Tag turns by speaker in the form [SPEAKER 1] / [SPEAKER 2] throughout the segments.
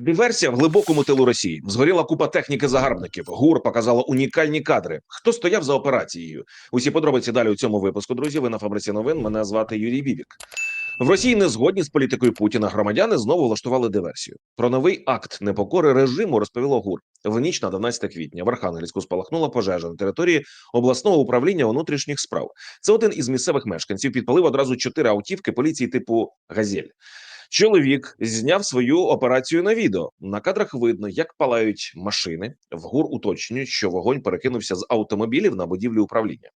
[SPEAKER 1] Диверсія в глибокому тилу Росії. Згоріла купа техніки загарбників. ГУР показала унікальні кадри. Хто стояв за операцією? Усі подробиці далі у цьому випуску. Друзі, ви на фабриці новин. Мене звати Юрій Бібік. В Росії не згодні з політикою Путіна. Громадяни знову влаштували диверсію. Про новий акт непокори режиму розповіло ГУР. В ніч на 12 квітня в Архангельську спалахнула пожежа на території обласного управління внутрішніх справ. Це один із місцевих мешканців підпалив одразу чотири автівки поліції типу Газель. Чоловік зняв свою операцію на відео. На кадрах видно, як палають машини. В ГУР уточнюють, що вогонь перекинувся з автомобілів на будівлю управління.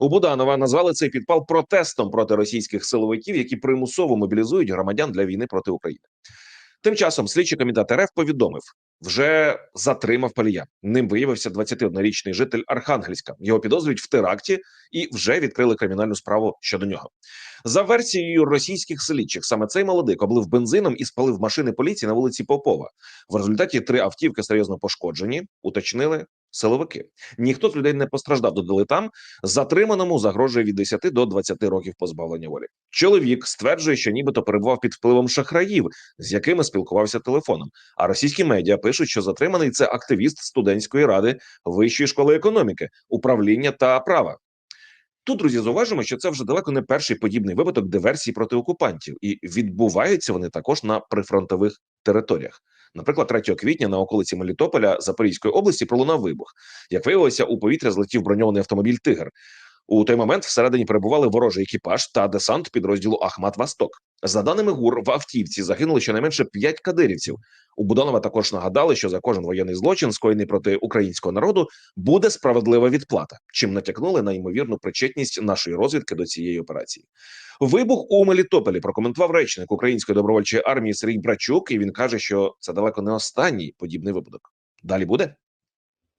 [SPEAKER 1] У Буданова назвали цей підпал протестом проти російських силовиків, які примусово мобілізують громадян для війни проти України. Тим часом слідчий комітет РФ повідомив, вже затримав палія. Ним виявився 21-річний житель Архангельська. Його підозрюють в теракті і вже відкрили кримінальну справу щодо нього. За версією російських слідчих, саме цей молодик облив бензином і спалив машини поліції на вулиці Попова. В результаті три автівки серйозно пошкоджені, уточнили силовики. Ніхто з людей не постраждав. Додали там. Затриманому загрожує від 10 до 20 років позбавлення волі. Чоловік стверджує, що нібито перебував під впливом шахраїв, з якими спілкувався телефоном. А російські медіа пишуть, що затриманий це активіст студентської ради Вищої школи економіки, управління та права. Тут, друзі, зауважимо, що це вже далеко не перший подібний випадок диверсії проти окупантів, і відбуваються вони також на прифронтових територіях. Наприклад, 3 квітня на околиці Мелітополя Запорізької області пролунав вибух. Як виявилося, у повітря злетів броньований автомобіль Тигр. У той момент всередині перебували ворожий екіпаж та десант підрозділу Ахмат Восток. За даними ГУР, в автівці загинули щонайменше 5 кадирівців. У Буданова також нагадали, що за кожен воєнний злочин, скоєний проти українського народу, буде справедлива відплата, чим натякнули на ймовірну причетність нашої розвідки до цієї операції. Вибух у Мелітополі прокоментував речник української добровольчої армії Сергій Брачук, і він каже, що це далеко не останній подібний випадок. Далі буде.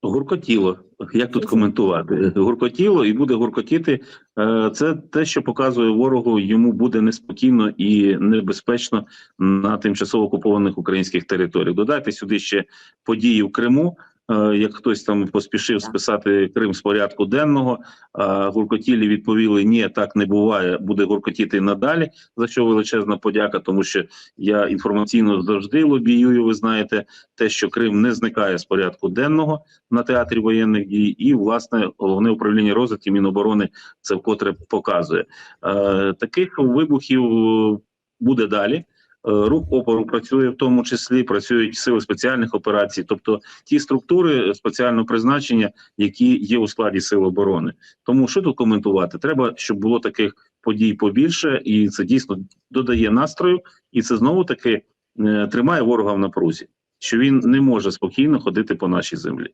[SPEAKER 2] Гуркотіло. Як тут коментувати? Гуркотіло і буде гуркотіти. Е, Це те, що показує ворогу, йому буде неспокійно і небезпечно на тимчасово окупованих українських територіях. Додайте сюди ще події в Криму. Е, Як хтось там поспішив списати Крим з порядку денного, а гуркотілі відповіли: ні, так не буває, буде гуркотіти надалі. За що величезна подяка, тому що я інформаційно завжди лобіюю. Ви знаєте, те, що Крим не зникає з порядку денного на театрі воєнних дій, і власне головне управління розвитку Міноборони це вкотре показує. Е, таких вибухів буде далі. Е, Рух опору працює в тому числі, працюють сили спеціальних операцій, тобто ті структури спеціального призначення, які є у складі сил оборони. Тому що тут коментувати? Треба, щоб було таких подій побільше, і це дійсно додає настрою, і це знову таки е, тримає ворога в напрузі, що він не може спокійно ходити по нашій землі.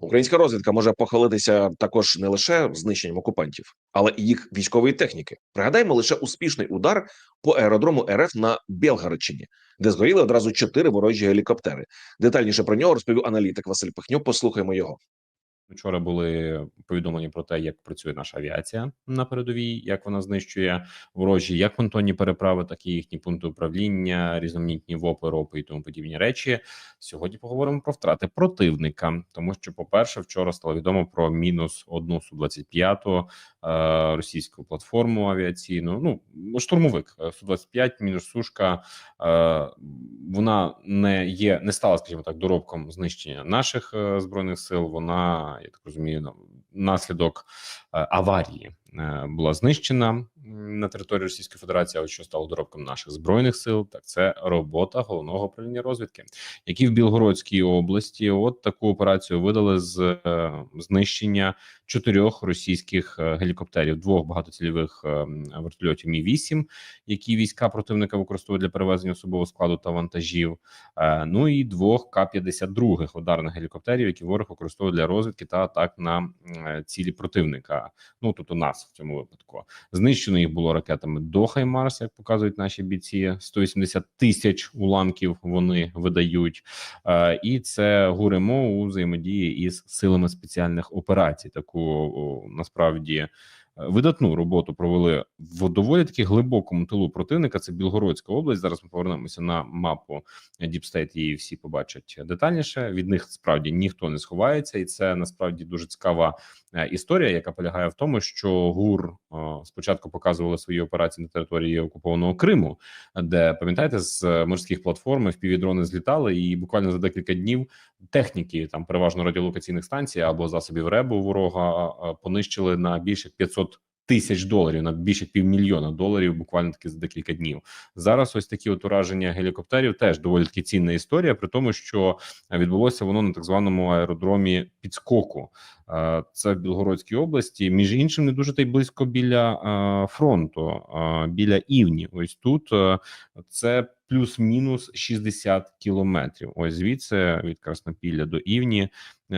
[SPEAKER 1] Українська розвідка може похвалитися також не лише знищенням окупантів, але і їх військової техніки. Пригадаємо лише успішний удар по аеродрому РФ на Белгородщині, де згоріли одразу чотири ворожі гелікоптери. Детальніше про нього розповів аналітик Василь Пихньо. Послухаймо його.
[SPEAKER 3] Вчора були повідомлення про те, як працює наша авіація на передовій, як вона знищує ворожі, як понтонні переправи, так і їхні пункти управління, різноманітні ВОПи, ропи і тому подібні речі. Сьогодні поговоримо про втрати противника, тому що, по-перше, вчора стало відомо про мінус одну су 25 е, російську платформу авіаційну. Ну штурмовик су 25 мінус сушка. Е, вона не є, не стала, скажімо так, доробком знищення наших е, збройних сил. Вона я так розумію, на- наслідок е, аварії була знищена на території Російської Федерації. А що стало доробком наших збройних сил, так це робота головного управління розвідки, які в Білгородській області от таку операцію видали з е, знищення чотирьох російських е, гелікоптерів, двох багатоцільових е, вертольотів Мі 8 які війська противника використовують для перевезення особового складу та вантажів. Е, Ну і двох К-52 ударних гелікоптерів, які ворог використовує для розвідки та атак на е, цілі противника. Ну тобто нас в цьому випадку знищено їх було ракетами до Хаймарс, як показують наші бійці. 180 тисяч уламків вони видають, Е, і це гуримо у взаємодії із силами спеціальних операцій. Таку насправді видатну роботу провели в доволі таки глибокому тилу противника. Це Білгородська область. Зараз ми повернемося на мапу Діпстейт. Її всі побачать детальніше. Від них справді ніхто не сховається, і це насправді дуже цікава е, історія, яка полягає в тому, що ГУР е, спочатку показували свої операції на території окупованого Криму, де пам'ятаєте, з е, морських платформ впівдрони злітали, і буквально за декілька днів техніки, там переважно радіолокаційних станцій або засобів РЕБу ворога понищили на більше 500 тисяч доларів, на більше півмільйона доларів, буквально таки за декілька днів. Зараз ось такі от ураження гелікоптерів теж доволі таки цінна історія, при тому, що відбулося воно на так званому аеродромі підскоку. Е, Це в Білгородській області. Між іншим, не дуже та й близько біля е, фронту, е, біля Івні. Ось тут це плюс-мінус 60 кілометрів. Ось звідси від Краснопілля до Івні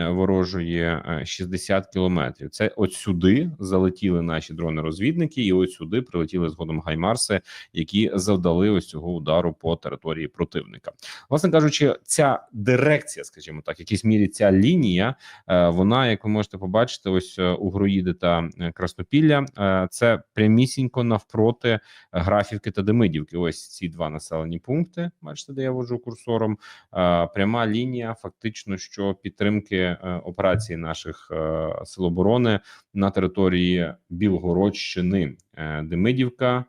[SPEAKER 3] ворожої е, 60 кілометрів. Це от сюди залетіли наші дрони-розвідники, і от сюди прилетіли згодом гаймарси, які завдали ось цього удару по території противника. Власне кажучи, ця дирекція, скажімо так, в якійсь мірі ця лінія, е, вона, як ви можете побачити, ось е, у Груїди та е, Краснопілля, е, це прямісінько навпроти Графівки та Демидівки. Ось ці два населені пункти. Бачите, де я вожу курсором. Е, Пряма лінія, фактично, що підтримки е, операції наших е, сил оборони на території Білгородщини, Е, Демидівка.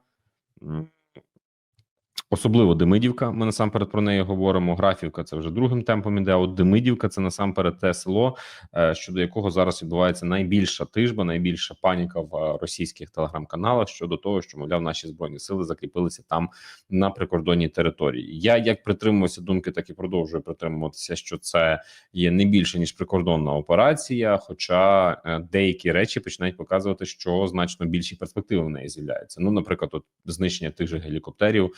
[SPEAKER 3] Особливо Демидівка. Ми насамперед про неї говоримо. Графівка це вже другим темпом іде. От Демидівка це насамперед те село, е, щодо якого зараз відбувається найбільша тижба, найбільша паніка в е, російських телеграм-каналах щодо того, що мовляв наші збройні сили закріпилися там на прикордонній території. Я як притримуюся думки, так і продовжую притримуватися, що це є не більше ніж прикордонна операція. Хоча е, деякі речі починають показувати, що значно більші перспективи в неї з'являються. Ну, наприклад, от знищення тих же гелікоптерів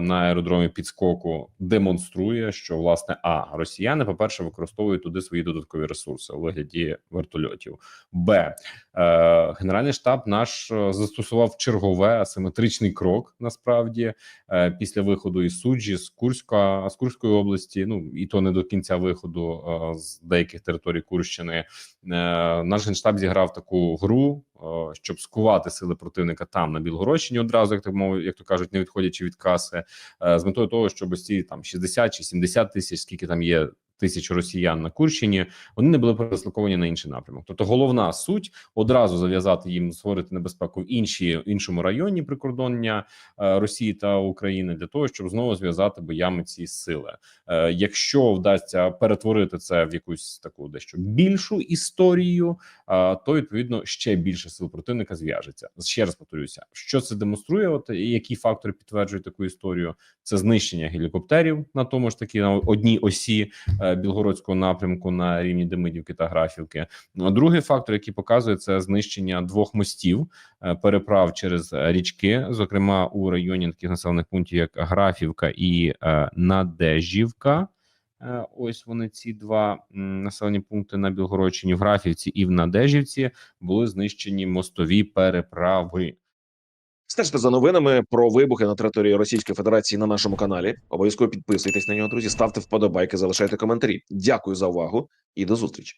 [SPEAKER 3] на аеродромі підскоку демонструє, що власне а росіяни, по перше, використовують туди свої додаткові ресурси у вигляді вертольотів. Б е, генеральний штаб наш е, застосував чергове асиметричний крок. Насправді, е, після виходу із суджі з Курська з Курської області. Ну і то не до кінця виходу е, з деяких територій Курщини. Е, наш генштаб зіграв таку гру, е, щоб скувати сили противника там на Білгородщині одразу, як так мов, як то кажуть, не відходячи від каси, е, з метою того, щоб ось ці там 60 чи 70 тисяч, скільки там є. Тисяч росіян на Курщині вони не були переслоковані на інший напрямок. Тобто, головна суть одразу зав'язати їм створити небезпеку в інші іншому районі прикордоння е, Росії та України для того, щоб знову зв'язати боями ці сили. Е, Якщо вдасться перетворити це в якусь таку дещо більшу історію, е, то відповідно ще більше сил противника зв'яжеться. Ще раз повторюся, що це демонструє. От які фактори підтверджують таку історію? Це знищення гелікоптерів на тому ж таки на одній осі білгородського напрямку на рівні Демидівки та Графівки. Ну, другий фактор, який показує, це знищення двох мостів е, переправ через е, річки, зокрема у районі таких населених пунктів, як Графівка і е, Надежівка. Е, Ось вони ці два населені пункти на Білгородщині в Графівці і в Надежівці були знищені мостові переправи.
[SPEAKER 1] Стежте за новинами про вибухи на території Російської Федерації на нашому каналі. Обов'язково підписуйтесь на нього, друзі, ставте вподобайки, залишайте коментарі. Дякую за увагу і до зустрічі.